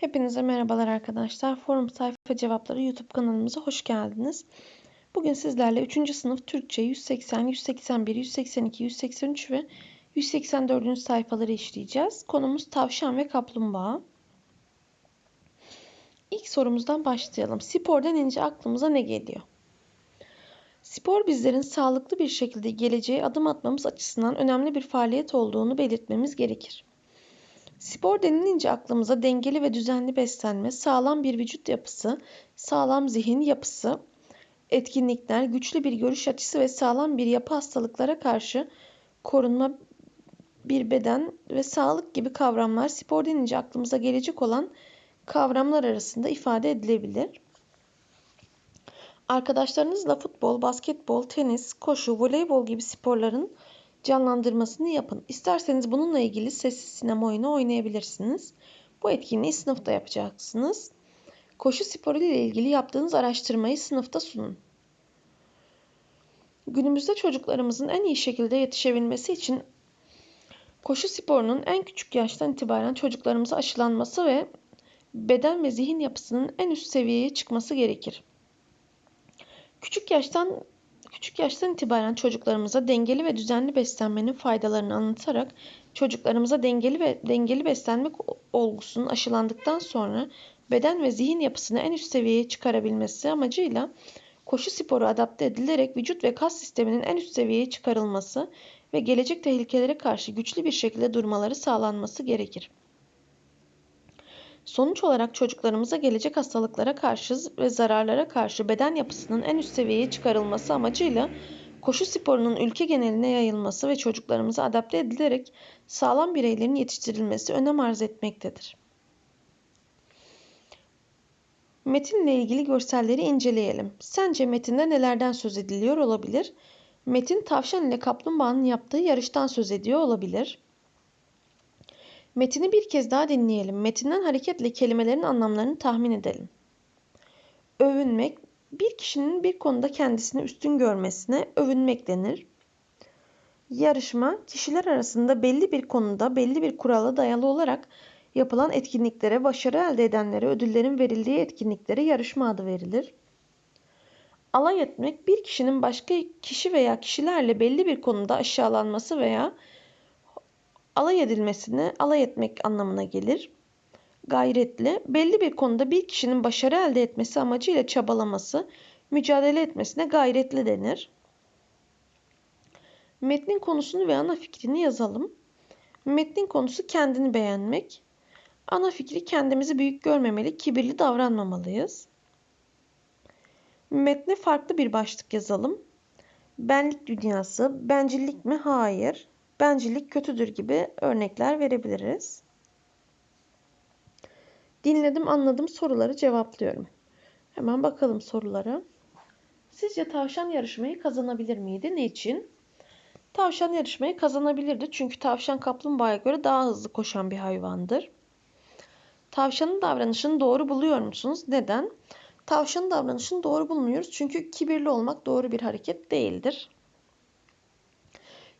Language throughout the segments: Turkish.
Hepinize merhabalar arkadaşlar. Forum sayfa cevapları YouTube kanalımıza hoş geldiniz. Bugün sizlerle 3. sınıf Türkçe 180, 181, 182, 183 ve 184. sayfaları işleyeceğiz. Konumuz tavşan ve kaplumbağa. İlk sorumuzdan başlayalım. Spor denince aklımıza ne geliyor? Spor bizlerin sağlıklı bir şekilde geleceğe adım atmamız açısından önemli bir faaliyet olduğunu belirtmemiz gerekir. Spor denilince aklımıza dengeli ve düzenli beslenme, sağlam bir vücut yapısı, sağlam zihin yapısı, etkinlikler, güçlü bir görüş açısı ve sağlam bir yapı hastalıklara karşı korunma bir beden ve sağlık gibi kavramlar spor denince aklımıza gelecek olan kavramlar arasında ifade edilebilir. Arkadaşlarınızla futbol, basketbol, tenis, koşu, voleybol gibi sporların canlandırmasını yapın. İsterseniz bununla ilgili sessiz sinema oyunu oynayabilirsiniz. Bu etkinliği sınıfta yapacaksınız. Koşu sporu ile ilgili yaptığınız araştırmayı sınıfta sunun. Günümüzde çocuklarımızın en iyi şekilde yetişebilmesi için koşu sporunun en küçük yaştan itibaren çocuklarımıza aşılanması ve beden ve zihin yapısının en üst seviyeye çıkması gerekir. Küçük yaştan Küçük yaştan itibaren çocuklarımıza dengeli ve düzenli beslenmenin faydalarını anlatarak çocuklarımıza dengeli ve dengeli beslenmek olgusunun aşılandıktan sonra beden ve zihin yapısını en üst seviyeye çıkarabilmesi amacıyla koşu sporu adapte edilerek vücut ve kas sisteminin en üst seviyeye çıkarılması ve gelecek tehlikelere karşı güçlü bir şekilde durmaları sağlanması gerekir. Sonuç olarak çocuklarımıza gelecek hastalıklara karşı ve zararlara karşı beden yapısının en üst seviyeye çıkarılması amacıyla koşu sporunun ülke geneline yayılması ve çocuklarımıza adapte edilerek sağlam bireylerin yetiştirilmesi önem arz etmektedir. Metinle ilgili görselleri inceleyelim. Sence metinde nelerden söz ediliyor olabilir? Metin tavşan ile kaplumbağanın yaptığı yarıştan söz ediyor olabilir. Metini bir kez daha dinleyelim. Metinden hareketle kelimelerin anlamlarını tahmin edelim. Övünmek, bir kişinin bir konuda kendisini üstün görmesine övünmek denir. Yarışma, kişiler arasında belli bir konuda belli bir kurala dayalı olarak yapılan etkinliklere, başarı elde edenlere ödüllerin verildiği etkinliklere yarışma adı verilir. Alay etmek, bir kişinin başka kişi veya kişilerle belli bir konuda aşağılanması veya alay edilmesine alay etmek anlamına gelir. Gayretli, belli bir konuda bir kişinin başarı elde etmesi amacıyla çabalaması, mücadele etmesine gayretli denir. Metnin konusunu ve ana fikrini yazalım. Metnin konusu kendini beğenmek. Ana fikri kendimizi büyük görmemeli, kibirli davranmamalıyız. Metne farklı bir başlık yazalım. Benlik dünyası, bencillik mi? Hayır bencillik kötüdür gibi örnekler verebiliriz. Dinledim, anladım soruları cevaplıyorum. Hemen bakalım sorulara. Sizce tavşan yarışmayı kazanabilir miydi? Niçin? Tavşan yarışmayı kazanabilirdi çünkü tavşan kaplumbağaya göre daha hızlı koşan bir hayvandır. Tavşanın davranışını doğru buluyor musunuz? Neden? Tavşanın davranışını doğru bulmuyoruz çünkü kibirli olmak doğru bir hareket değildir.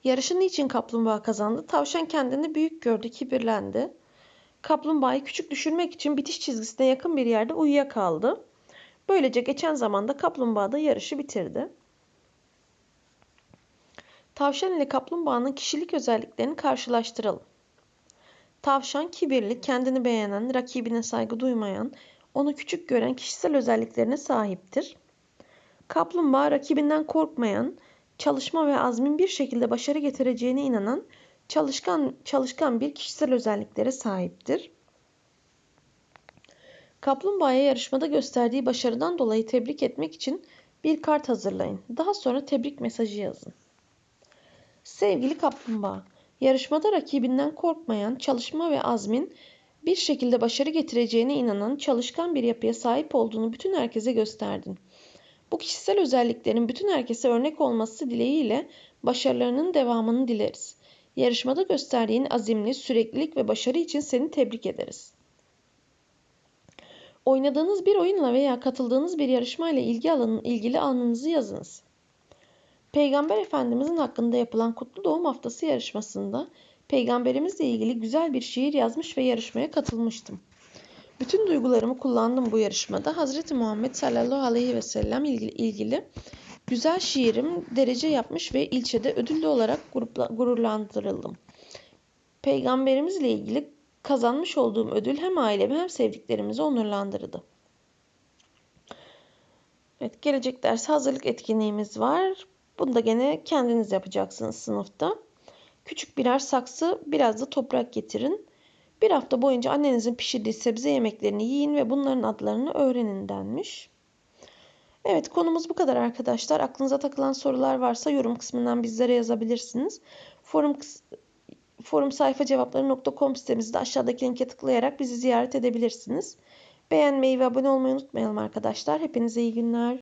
Yarışı niçin kaplumbağa kazandı? Tavşan kendini büyük gördü, kibirlendi. Kaplumbağayı küçük düşürmek için bitiş çizgisine yakın bir yerde uyuyakaldı. Böylece geçen zamanda kaplumbağa da yarışı bitirdi. Tavşan ile kaplumbağanın kişilik özelliklerini karşılaştıralım. Tavşan kibirli, kendini beğenen, rakibine saygı duymayan, onu küçük gören kişisel özelliklerine sahiptir. Kaplumbağa rakibinden korkmayan, çalışma ve azmin bir şekilde başarı getireceğine inanan çalışkan çalışkan bir kişisel özelliklere sahiptir. Kaplumbağaya yarışmada gösterdiği başarıdan dolayı tebrik etmek için bir kart hazırlayın. Daha sonra tebrik mesajı yazın. Sevgili kaplumbağa, yarışmada rakibinden korkmayan, çalışma ve azmin bir şekilde başarı getireceğine inanan çalışkan bir yapıya sahip olduğunu bütün herkese gösterdin. Bu kişisel özelliklerin bütün herkese örnek olması dileğiyle başarılarının devamını dileriz. Yarışmada gösterdiğin azimli, süreklilik ve başarı için seni tebrik ederiz. Oynadığınız bir oyunla veya katıldığınız bir yarışmayla ilgi alanın, ilgili anınızı yazınız. Peygamber Efendimizin hakkında yapılan Kutlu Doğum Haftası yarışmasında peygamberimizle ilgili güzel bir şiir yazmış ve yarışmaya katılmıştım. Bütün duygularımı kullandım bu yarışmada. Hazreti Muhammed sallallahu aleyhi ve sellem ilgili, ilgili güzel şiirim derece yapmış ve ilçede ödüllü olarak grupla, gururlandırıldım. Peygamberimizle ilgili kazanmış olduğum ödül hem ailemi hem sevdiklerimizi onurlandırdı. Evet, gelecek ders hazırlık etkinliğimiz var. Bunu da gene kendiniz yapacaksınız sınıfta. Küçük birer saksı, biraz da toprak getirin. Bir hafta boyunca annenizin pişirdiği sebze yemeklerini yiyin ve bunların adlarını öğrenin denmiş. Evet konumuz bu kadar arkadaşlar. Aklınıza takılan sorular varsa yorum kısmından bizlere yazabilirsiniz. Forum forum sayfa cevapları.com sitemizde aşağıdaki linke tıklayarak bizi ziyaret edebilirsiniz. Beğenmeyi ve abone olmayı unutmayalım arkadaşlar. Hepinize iyi günler.